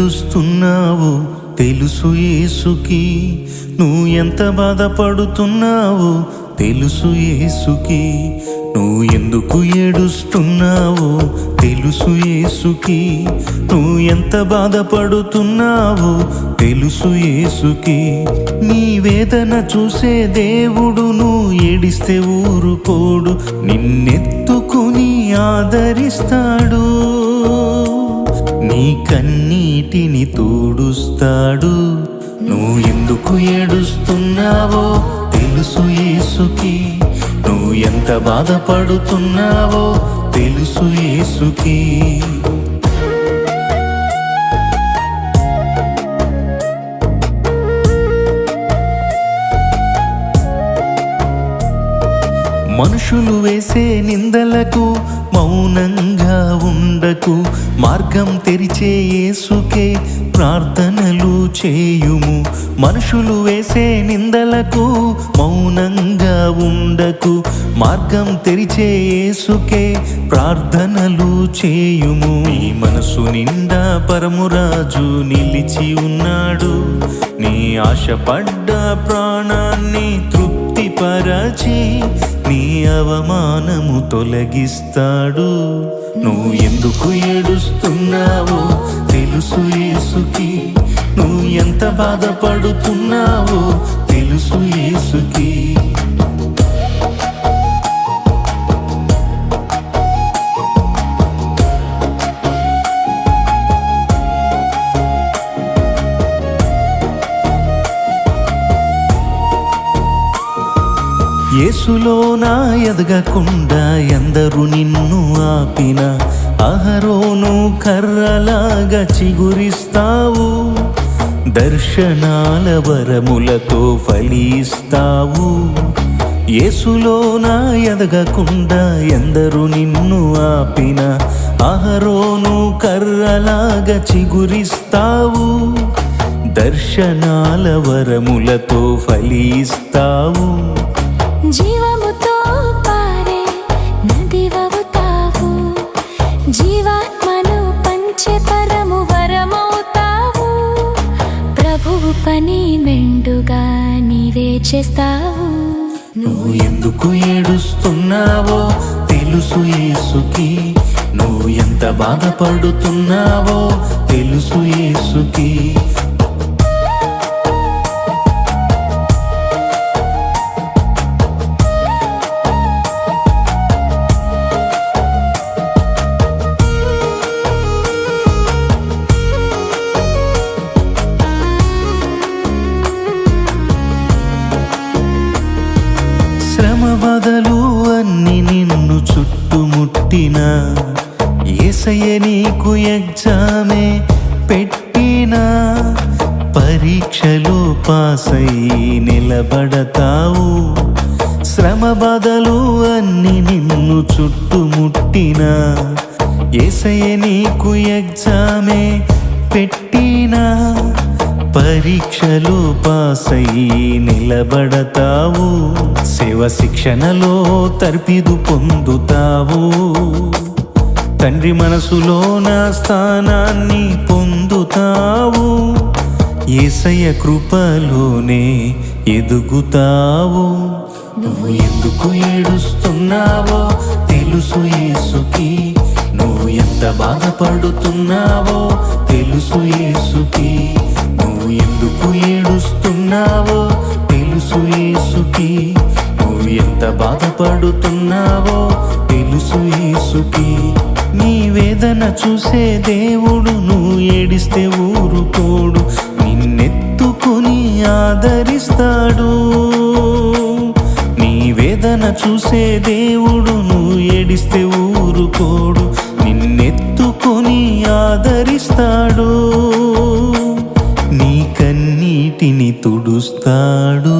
ఏడుస్తున్నావు? తెలుసు యేసుకి. నువ్వు ఎంత బాధపడుతున్నావు? తెలుసు యేసుకి. నువ్వు ఎందుకు ఏడుస్తున్నావు? తెలుసు యేసుకి. నువ్వు ఎంత బాధపడుతున్నావు? తెలుసు యేసుకి. నీ వేదన చూసే దేవుడు నువ్వు ఏడిస్తే ఊరుకోడు. నిన్నెత్తుకుని ఆదరిస్తాడు. నీ కన్నీటిని తోడుస్తాడు. నువ్వు ఎందుకు ఏడుస్తున్నావో తెలుసు యేసుకి. నువ్వు ఎంత బాధపడుతున్నావో తెలుసు యేసుకి. మనుషులు వేసే నిందలకు మౌనంగా ఉండకు మార్గం తెరిచే యేసుకే ప్రార్థనలు చేయుము. మనుషులు వేసే నిందలకు మౌనంగా ఉండకు మార్గం తెరిచే యేసుకే ప్రార్థనలు చేయుము. నీ మనసు నిండా పరమురాజు నిలిచి ఉన్నాడు. నీ ఆశపడ్డ ప్రాణాన్ని తృప్తిపరచి అవమానము తొలగిస్తాడు. నువ్వు ఎందుకు ఏడుస్తున్నావో తెలుసు యేసుకి. నువ్వు ఎంత బాధపడుతున్నావో తెలుసు యేసు యేసులోనా ఎదగకుండా ఎందరు నిన్ను ఆపిన అహరోను కర్రలాగా చిగురిస్తావు. దర్శనాల వరములతో ఫలిస్తావు. యేసులోనా ఎదగకుండా ఎందరు నిన్ను ఆపిన అహరోను కర్రలాగా చిగురిస్తావు. దర్శనాల వరములతో ఫలిస్తావు. ప్రభువు పని మెండుగా నీవే చేస్తావు. నువ్వు ఎందుకు ఏడుస్తున్నావో తెలుసు ఏసుకి నువ్వు ఎంత బాధపడుతున్నావో తెలుసు ఏసుకి బాధలు అన్ని నిన్ను చుట్టుముట్టిన. ఏసయ్య నీకు ఎగ్జామే పెట్టిన. పరీక్షలు పాసై నిలబడతావు. శ్రమ బాధలు అన్ని నిన్ను చుట్టుముట్టిన. ఏసయ్య నీకు ఎగ్జామే పెట్టి పరీక్షలు పాసయి నిలబడతావు. శివ శిక్షణలో తర్పిదు పొందుతావు. తండ్రి మనసులో నా స్థానాన్ని పొందుతావు. ఏసయ్య కృపలోనే ఎదుగుతావు. నువ్వు ఎందుకు ఏడుస్తున్నావో తెలుసు యేసుకి. నువ్వు ఎంత బాధపడుతున్నావో తెలుసు యేసుకి. నువ్వు ఎందుకు ఏడుస్తున్నావో? తెలుసు యేసుకి. నువ్వు ఎంత బాధపడుతున్నావో? తెలుసు యేసుకి. నీ వేదన చూసే దేవుడు నువ్వు ఏడిస్తే ఊరుకోడు నిన్నెత్తుకుని ఆదరిస్తాడు. నీ వేదన చూసే దేవుడు నువ్వు ఏడిస్తే ఊరుకోడు నిన్నెత్తుకొని ఆదరిస్తాడు. తుడుస్తాడు.